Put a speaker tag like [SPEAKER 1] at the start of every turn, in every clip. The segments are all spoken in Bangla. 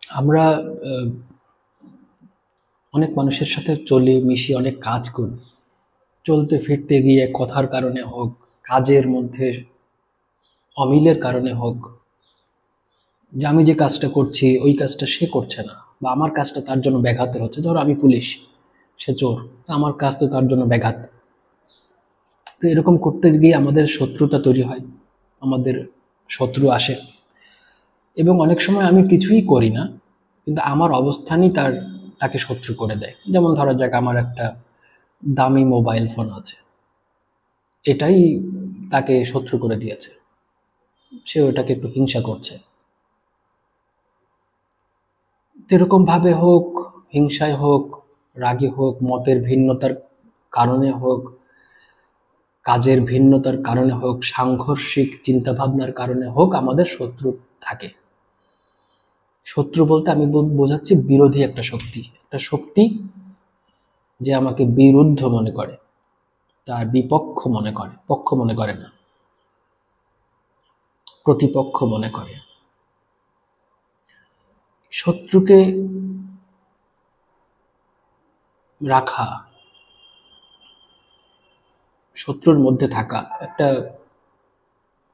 [SPEAKER 1] আমরা অনেক মানুষের সাথে চলি, মিশি, অনেক কাজ করি। চলতে ফিরতে গিয়ে কথার কারণে হোক, কাজের মধ্যে অমিলের কারণে হোক, যে আমি যে কাজটা করছি, ওই কাজটা সে করছে না বা আমার কাজটা তার জন্য ব্যাঘাতের হচ্ছে। ধরো আমি পুলিশ, সে চোর আমার কাজ তো তার জন্য ব্যাঘাত। তো এরকম করতে গিয়ে আমাদের শত্রুতা তৈরি হয়, আমাদের শত্রু আসে। এবং অনেক সময় আমি কিছুই করি না, কিন্তু আমার অবস্থানই তার, তাকে শত্রু করে দেয়। যেমন ধরা যাক, আমার একটা দামি মোবাইল ফোন আছে। এটাই তাকে শত্রু করে দিয়েছে। সে ওটাকে একটু হিংসা করছে। এরকমভাবে হোক, হিংসায় হোক, রাগে হোক, মতের ভিন্নতার কারণে হোক, কাজের ভিন্নতার কারণে হোক, সাংঘর্ষিক চিন্তাভাবনার কারণে হোক, আমাদের শত্রু থাকে। শত্রু বলতে আমি বোঝাচ্ছি বিরোধী একটা শক্তি। একটা শক্তি যে আমাকে বিরুদ্ধ মনে করে, তার বিপক্ষ মনে করে, পক্ষ মনে করে না। প্রতিপক্ষ মনে করে। শত্রুকে রাখা, শত্রুর মধ্যে থাকা একটা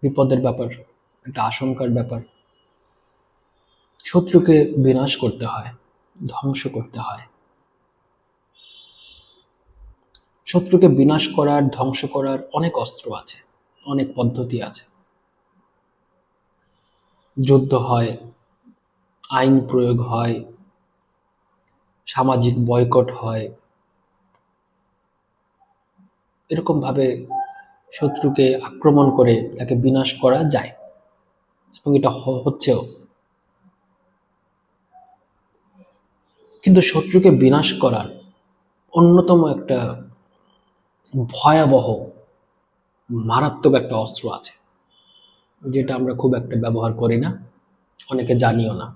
[SPEAKER 1] বিপদের ব্যাপার, একটা আশঙ্কার ব্যাপার। শত্রুকে বিনাশ করতে হয়, ধ্বংস করতে হয়। শত্রুকে বিনাশ করার, ধ্বংস করার অনেক অস্ত্র আছে, অনেক পদ্ধতি আছে। যুদ্ধ হয়, আইন প্রয়োগ হয়, সামাজিক বয়কট হয়। এরকমভাবে শত্রুকে আক্রমণ করে তাকে বিনাশ করা যায় এবং এটা হচ্ছেও। কিন্তু শত্রুকে বিনাশ করার অন্যতম একটা ভয়াবহ, মারাত্মক একটা অস্ত্র আছে, যেটা আমরা খুব একটা ব্যবহার করি না, অনেকে জানিও না।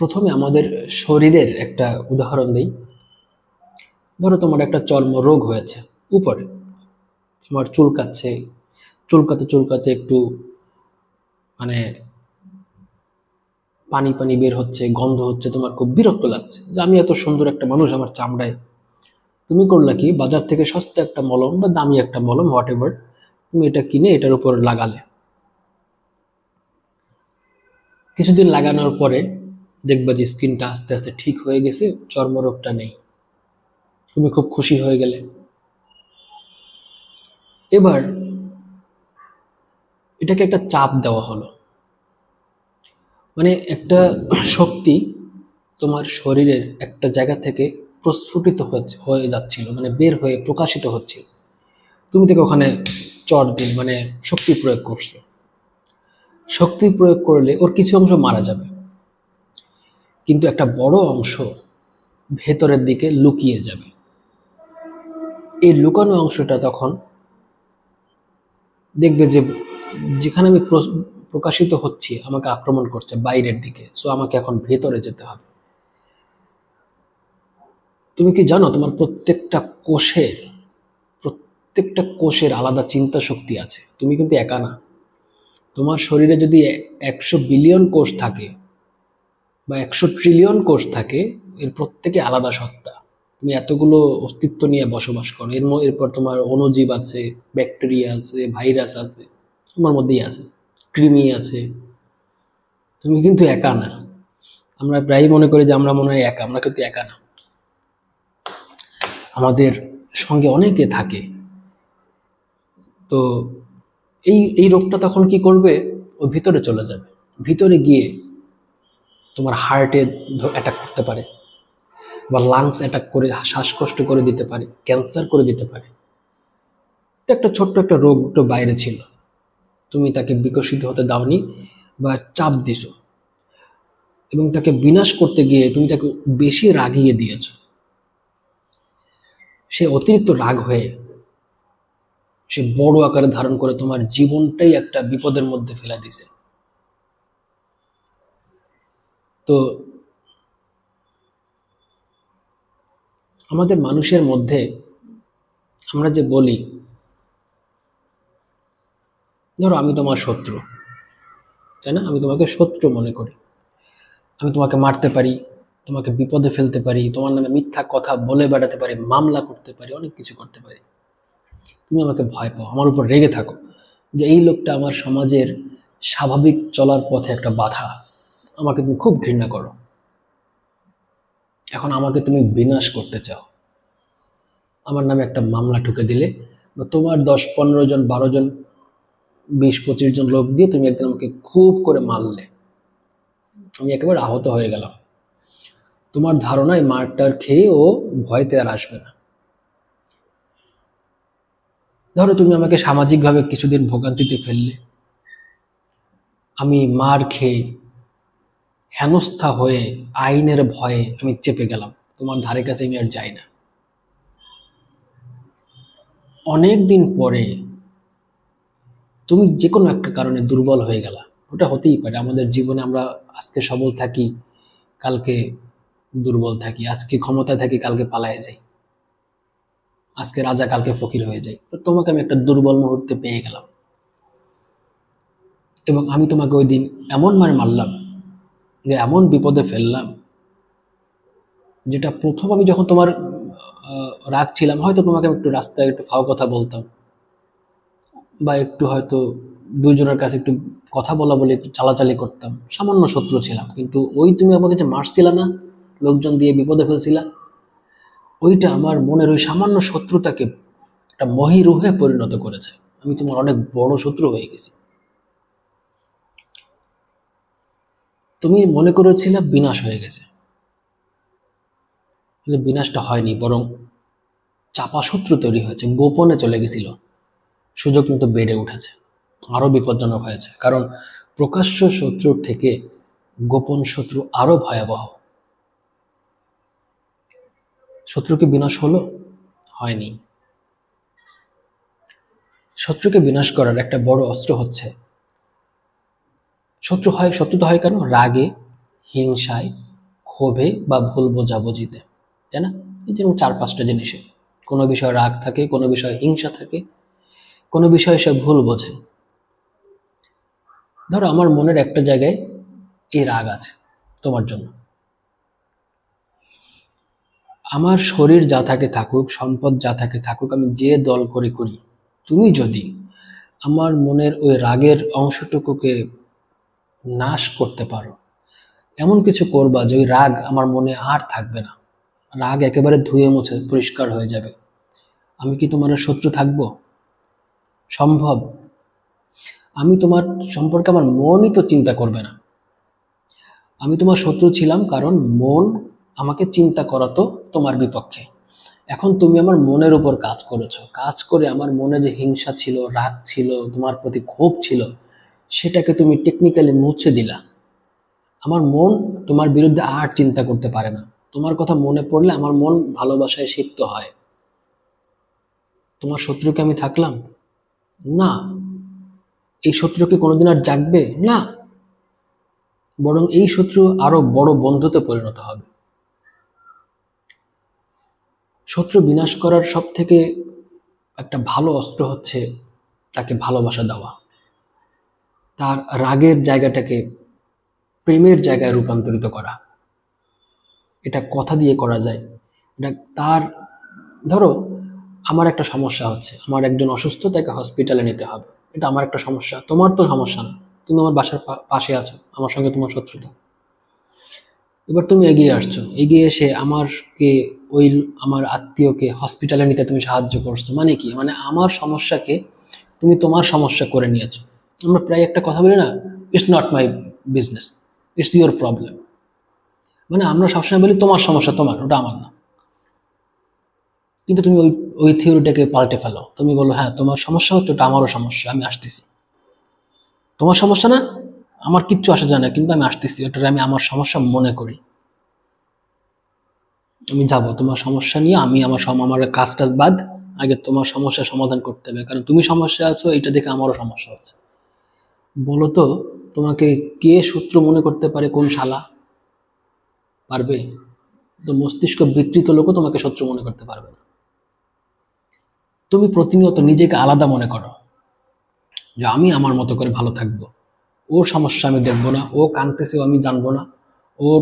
[SPEAKER 1] প্রথমে আমাদের শরীরের একটা উদাহরণ দিই। ধরো তোমার একটা চর্ম রোগ হয়েছে উপরে, তোমার চুলকাচ্ছে, চুলকাতে চুলকাতে একটু মানে পানি পানি বের হচ্ছে, গন্ধ হচ্ছে, তোমার খুব বিরক্ত লাগছে যে আমি এত সুন্দর একটা মানুষ আমার চামড়ায়। তুমি করলা কি? বাজার থেকে সস্তা একটা মলম বা দামি একটা মলম হোয়াট এভার তুমি এটা কিনে এটার উপর লাগালে। কিছুদিন লাগানোর পরে দেখবা যে স্কিনটা আস্তে আস্তে ঠিক হয়ে গেছে, চর্মরোগটা নেই। তুমি খুব খুশি হয়ে গেলে। এবার এটাকে একটা চাপ দেওয়া হলো। মানে একটা শক্তি তোমার শরীরের একটা জায়গা থেকে প্রস্ফুটিত হয়ে যাচ্ছিল মানে বের হয়ে প্রকাশিত হচ্ছিল। তুমি থেকে ওখানে চট দিন মানে শক্তি প্রয়োগ করছ। শক্তি প্রয়োগ করলে ওর কিছু অংশ মারা যাবে। কিন্তু একটা বড় অংশ ভেতরের দিকে লুকিয়ে যাবে। এই লুকানো অংশটা তখন দেখবে যে যেখানে আমি প্রকাশিত হচ্ছি, আমাকে আক্রমণ করছে বাইরের দিকে। সো আমাকে এখন ভেতরে যেতে হবে। তুমি কি জানো, তোমার প্রত্যেকটা কোষের প্রত্যেকটা কোষের আলাদা চিন্তা শক্তি আছে। তুমি কিন্তু একা না। তোমার শরীরে যদি একশো বিলিয়ন কোষ থাকে বা একশো ট্রিলিয়ন কোষ থাকে, এর প্রত্যেকে আলাদা সত্তা। তুমি এতগুলো অস্তিত্ব নিয়ে বসবাস করো। এর এরপর তোমার অণুজীব আছে, ব্যাকটেরিয়া আছে, ভাইরাস আছে, তোমার মধ্যেই আছে। কৃমি আছে। তুমি কিন্তু একা না। আমরা প্রায়ই মনে করি যে আমরা মনে হয় একা, আমরা কিন্তু একা না। আমাদের সঙ্গে অনেকে থাকে। তো এই এই রোগটা তখন কি করবে? ও ভিতরে চলে যাবে। ভিতরে গিয়ে তোমার হার্টে অ্যাটাক করতে পারে। বা লাংস অ্যাটাক করে, শ্বাসকষ্ট করে দিতে পারে ক্যান্সার করে দিতে পারে। একটা ছোট্ট একটা রোগ তো বাইরে ছিল। তুমি তাকে বিকশিত হতে দাওনি বা চাপ দিছো। এবং তাকে বিনাশ করতে গিয়ে তুমি তাকে বেশি রাগিয়ে দিয়েছ। সে অতিরিক্ত রাগ হয়ে সে বড় আকারে ধারণ করে তোমার জীবনটাই একটা বিপদের মধ্যে ফেলে দিছে। তো আমাদের মানুষের মধ্যে আমরা যে বলি ধরো আমি তোমার শত্রু, তাই না? আমি তোমাকে শত্রু মনে করি। আমি তোমাকে মারতে পারি, তোমাকে বিপদে ফেলতে পারি, তোমার নামে মিথ্যা কথা বলে বেড়াতে পারি, মামলা করতে পারি, অনেক কিছু করতে পারি। তুমি আমাকে ভয় পাও, আমার উপর রেগে থাকো যে এই লোকটা আমার সমাজের স্বাভাবিক চলার পথে একটা বাধা। আমাকে তুমি খুব ঘৃণা করো। এখন আমাকে তুমি বিনাশ করতে চাও। আমার নামে একটা মামলা ঠুকে দিলে বা তোমার দশ, পনেরো জন, বারো জন বিশ পঁচিশ জন লোক দিয়ে তুমি একদিন আমাকে খুব করে মারলে। আমি একেবারে আহত হয়ে গেলাম। তোমার ধারণায় মারটার খেয়ে ও ভয়তে আর আসবে না। ধরো তুমি আমাকে সামাজিকভাবে কিছুদিন ভোগান্তিতে ফেললে। আমি মার খেয়ে হেনস্থা হয়ে, আইনের ভয়ে আমি চেপে গেলাম। তোমার ধারে কাছে আমি আর যাই না। অনেক দিন পরে তুমি যে কোনো একটা কারণে দুর্বল হয়ে গেলা। ওটা হতেই পারে। আমাদের জীবনে আমরা আজকে সবল থাকি, কালকে দুর্বল থাকি, আজকে ক্ষমতায় থাকি, কালকে পালায় যাই। আজকে রাজা, কালকে ফকির হয়ে যাই। তো তোমাকে আমি একটা দুর্বল মুহূর্তে পেয়ে গেলাম। এবং আমি তোমাকে ওই দিন এমন মারে মারলাম যে এমন বিপদে ফেললাম যেটা প্রথম আমি যখন তোমার রাগ ছিলাম, হয়তো তোমাকে আমি একটু রাস্তায় একটু ফাও কথা বলতাম। বা একটু হয়তো দুইজনের কাছে একটু কথা বলা বলে একটু চালাচালি করতাম। সামান্য শত্রু ছিলাম, কিন্তু ওই তুমি আমাকে যে মারছিলা না, লোকজন দিয়ে বিপদে ফেলছিলা, ওইটা আমার মনের ওই সামান্য শত্রুতাকে একটা মহিরুহে পরিণত করেছে। আমি তোমার অনেক বড় শত্রু হয়ে গেছি। তুমি মনে করেছিলে বিনাশ হয়ে গেছে। বিনাশটা হয়নি, বরং চাপা শত্রু তৈরি হয়েছে, গোপনে চলে গেছিল। সুযোগ মতো বেড়ে উঠেছে, আরও বিপজ্জনক হয়েছে। কারণ প্রকাশ্য শত্রুর থেকে গোপন শত্রু আরও ভয়াবহ। শত্রুকে বিনাশ হলো? হয়নি। শত্রুকে বিনাশ করার একটা বড় অস্ত্র হচ্ছে, শত্রু হয় শত্রুতা হয় কেন? রাগে, হিংসায়, ক্ষোভে বা ভুল বোঝাবুঝিতে, তাই না? এই যেমন চার পাঁচটা জিনিসে। কোনো বিষয়ে রাগ থাকে, কোনো বিষয়ে হিংসা থাকে কোনো বিষয়ে সে ভুল বোঝে। ধরো আমার মনের একটা জায়গায় এই রাগ আছে তোমার জন্য। আমার শরীর যা থাকে থাকুক, সম্পদ যা থাকে থাকুক, আমি যে দল করে করি, তুমি যদি আমার মনের ওই রাগের অংশটুকুকে নাশ করতে পারো, এমন কিছু করবা যে ওই রাগ আমার মনে আর থাকবে না। রাগ একেবারে ধুয়ে মুছে পরিষ্কার হয়ে যাবে। আমি কি তোমার শত্রু থাকব? সম্ভব? আমি তোমার সম্পর্কে আমার মনই তো চিন্তা করবে না। আমি তোমার শত্রু ছিলাম কারণ মন আমাকে চিন্তা করাতো তোমার বিপক্ষে। এখন তুমি আমার মনের উপর কাজ করেছ। কাজ করে আমার মনে যে হিংসা ছিল, রাগ ছিল, তোমার প্রতি ক্ষোভ ছিল, সেটাকে তুমি টেকনিক্যালি মুছে দিলা। আমার মন তোমার বিরুদ্ধে আর চিন্তা করতে পারে না। তোমার কথা মনে পড়লে আমার মন ভালোবাসায় সিক্ত হয়। তোমার শত্রুকে আমি থাকলাম? না। এই শত্রুকে কোনোদিন আর জাগবে? না। বরং এই শত্রু আরও বড় বন্ধুতে পরিণত হবে। শত্রু বিনাশ করার সব থেকে একটা ভালো অস্ত্র হচ্ছে তাকে ভালোবাসা দেওয়া। তার রাগের জায়গাটাকে প্রেমের জায়গায় রূপান্তরিত করা। এটা কথা দিয়ে করা যায়। এটা তার, ধরো আমার একটা সমস্যা হচ্ছে। আমার একজন অসুস্থ, তাকে হসপিটালে নিতে হবে। এটা আমার একটা সমস্যা। তোমার তো সমস্যা না। তুমি আমার বাসার পাশে আছো। আমার সঙ্গে তোমার শত্রুতা। এবার তুমি এগিয়ে আসছো। এগিয়ে এসে আমারকে ওই আমার আত্মীয়কে হসপিটালে নিতে তুমি সাহায্য করছ। মানে কি? মানে আমার সমস্যাকে তুমি তোমার সমস্যা করে নিয়েছো। আমরা প্রায় একটা কথা বলি না it's not my business it's your problem মানে আমরা সবসময় বলি, তোমার সমস্যা তোমার, ওটা আমার না। কিন্তু তুমি ওই ওই থিওরিটাকে পাল্টে ফেলো। তুমি বলো হ্যাঁ তোমার সমস্যা হচ্ছে, ওটা আমারও সমস্যা, আমি আসতেছি। তোমার সমস্যা না? আমার কিচ্ছু আসা যায় না, কিন্তু আমি আসতেছি ওটা আমি আমার সমস্যা মনে করি। আমি যাব, তোমার সমস্যা নিয়ে আমি আমার আমার কাজ টাজ বাদ, আগে তোমার সমস্যা সমাধান করতে হবে, কারণ তুমি সমস্যা আছো এটা দেখে আমারও সমস্যা হচ্ছে। বলো তো, তোমাকে কে শত্রু মনে করতে পারে, কোন শালা? পারবে? তো মস্তিষ্ক বিকৃত লোকও তোমাকে শত্রু মনে করতে পারবে না। তুমি প্রতিনিয়ত নিজেকে আলাদা মনে করো। যে আমি আমার মতো করে ভালো থাকব। ওর সমস্যা আমি দেখব না, ও কাঁদতেছে ও আমি জানব না। ওর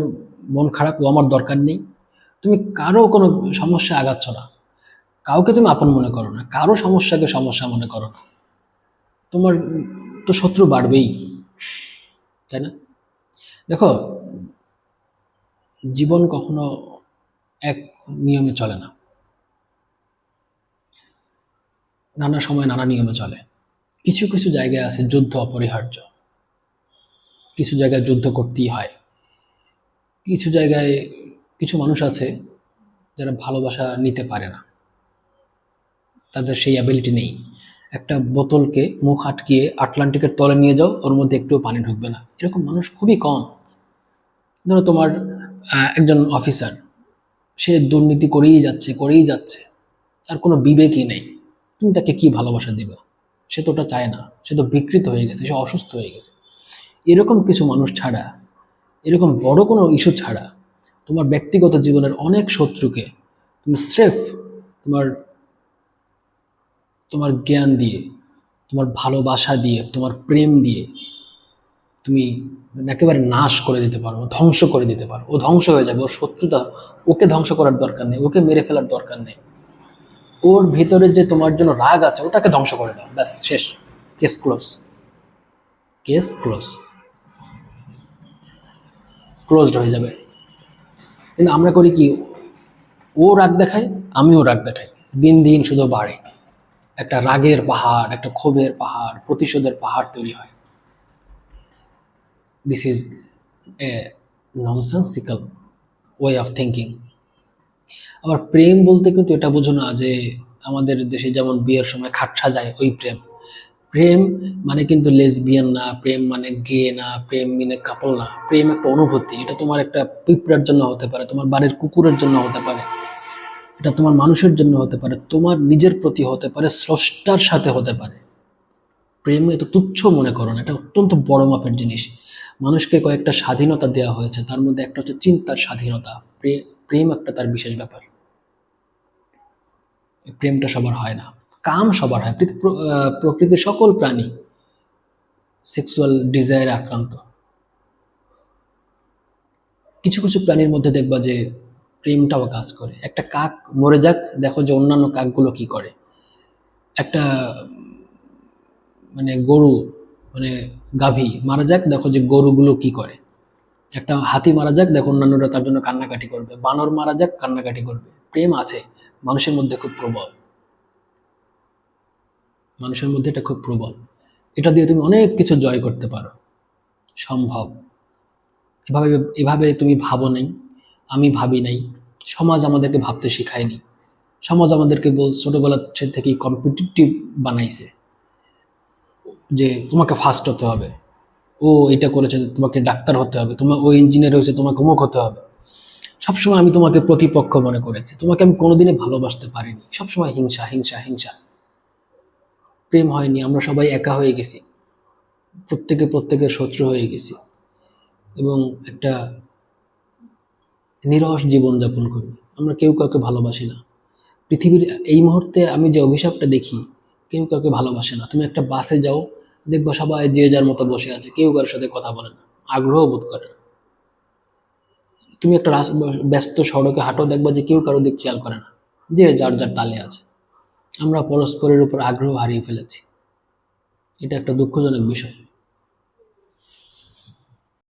[SPEAKER 1] মন খারাপ, ও আমার দরকার নেই। তুমি কারও কোনো সমস্যা আগাচ্ছ না। কাউকে তুমি আপন মনে করো না, কারও সমস্যাকে সমস্যা মনে করো না। তোমার তো শত্রু বাড়বেই, তাই না? দেখো, জীবন কখনো এক নিয়মে চলে না। নানা সময় নানা নিয়মে চলে। কিছু কিছু জায়গায় আছে যুদ্ধ অপরিহার্য। কিছু জায়গায় যুদ্ধ করতেই হয়। কিছু জায়গায় কিছু মানুষ আছে যারা ভালোবাসা নিতে পারে না। তাদের সেই অ্যাবিলিটি নেই। একটা বোতলকে মুখ আটকিয়ে আটলান্টিকের তলে নিয়ে যাও, ওর মধ্যে একটুও পানি ঢুকবে না। এরকম মানুষ খুবই কম। ধরো তোমার একজন অফিসার সে দুর্নীতি করেই যাচ্ছে করেই যাচ্ছে। তার কোনো বিবেকই নেই। তুমি তাকে কি ভালোবাসা দিবে? সে তো ওটা চায় না। সে তো বিকৃত হয়ে গেছে, সে অসুস্থ হয়ে গেছে। এরকম কিছু মানুষ ছাড়া, এরকম বড় কোনো ইস্যু ছাড়া, তোমার ব্যক্তিগত জীবনের অনেক শত্রুকে তুমি স্রেফ তোমার তোমার জ্ঞান দিয়ে, তোমার ভালোবাসা দিয়ে, তোমার প্রেম দিয়ে তুমি একেবারে নাশ করে দিতে পারো ধ্বংস করে দিতে পারো। ও ধ্বংস হয়ে যাবে, ওর শত্রুতা, ওকে ধ্বংস করার দরকার নেই, ওকে মেরে ফেলার দরকার নেই। ওর ভিতরে যে তোমার জন্য রাগ আছে, ওটাকে ধ্বংস করে দাও। ব্যাস, শেষ। Case close. Case close. Closed হয়ে যাবে। কিন্তু আমরা করি কি, ও রাগ দেখায়, আমিও রাগ দেখাই। দিন দিন শুধু বাড়ে। একটা রাগের পাহাড়, একটা ক্ষোভের পাহাড়, প্রতিশোধের পাহাড় তৈরি হয়। This is a nonsensical way of thinking আবার প্রেম বলতে কিন্তু এটা বোঝো না যে আমাদের দেশে যেমন বিয়ের সময় খাট সাজায় ওই প্রেম। প্রেম মানে কিন্তু লেসবিয়ান না, প্রেম মানে গে না, প্রেম মানে কাপল না। প্রেম একটা অনুভূতি, এটা তোমার একটা পিঁপড়ার জন্য হতে পারে, তোমার বাড়ির কুকুরের জন্য হতে পারে, এটা তোমার মানুষের জন্য হতে পারে, তোমার নিজের প্রতি হতে পারে, স্রষ্টার সাথে হতে পারে। প্রেম এত তুচ্ছ মনে করো না, এটা অত্যন্ত বড় মাপের জিনিস। মানুষকে কয়েকটা স্বাধীনতা দেওয়া হয়েছে, তার মধ্যে একটা হচ্ছে চিন্তার স্বাধীনতা। প্রেম একটা তার বিশেষ ব্যাপার। প্রেমটা সবার হয় না। কাম সবার হয়। প্রকৃতির সকল প্রাণী সেক্সুয়াল ডিজায়ারে আক্রান্ত। কিছু কিছু প্রাণীর মধ্যে দেখবা যে প্রেমটাও কাজ করে। একটা কাক মরে যাক, দেখো যে অন্যান্য কাকগুলো কি করে। একটা মানে গরু মানে গাভী মারা যাক, দেখো যে গরুগুলো কি করে। একটা হাতি মারা যাক, দেখো অন্যান্যরা তার জন্য কান্নাকাটি করবে। বানর মারা যাক, কান্নাকাটি করবে। প্রেম আছে, মানুষের মধ্যে খুব প্রবল। মানুষের মধ্যে এটা খুব প্রবল। এটা দিয়ে তুমি অনেক কিছু জয় করতে পারো। সম্ভব। এভাবে এভাবে তুমি ভাবো নাই। আমি ভাবি নাই। সমাজ আমাদেরকে ভাবতে শেখায়নি। সমাজ আমাদেরকে বল, ছোটোবেলা থেকেই কম্পিটিটিভ বানাইছে। যে তোমাকে ফার্স্ট হতে হবে। ও এটা করেছে, তোমাকে ডাক্তার হতে হবে তোমার ও ইঞ্জিনিয়ার হয়েছে, তোমাকে অমুক হতে হবে। সবসময় আমি তোমাকে প্রতিপক্ষ মনে করেছি। তোমাকে আমি কোনোদিনই ভালোবাসতে পারিনি। সবসময় হিংসা হিংসা হিংসা। প্রেম হয়নি, আমরা সবাই একা হয়ে গেছি। প্রত্যেকে প্রত্যেকের শত্রু হয়ে গেছি। এবং একটা নিরস জীবনযাপন করি। আমরা কেউ কাউকে ভালোবাসি না। পৃথিবীর এই মুহূর্তে আমি যে অভিশাপটা দেখি, কেউ কাউকে ভালোবাসে না। তুমি একটা বাসে যাও দেখবা সবাই যে যার মতো বসে আছে, কেউ কারোর সাথে কথা বলে না আগ্রহ বোধ করে না। তুমি একটা ব্যস্ত সড়কে হাঁটো, দেখবা যে কেউ কারও দিক খেয়াল করে না, যে যার যার তালে আছে। আমরা পরস্পরের উপর আগ্রহ হারিয়ে ফেলেছি। এটা একটা দুঃখজনক বিষয়।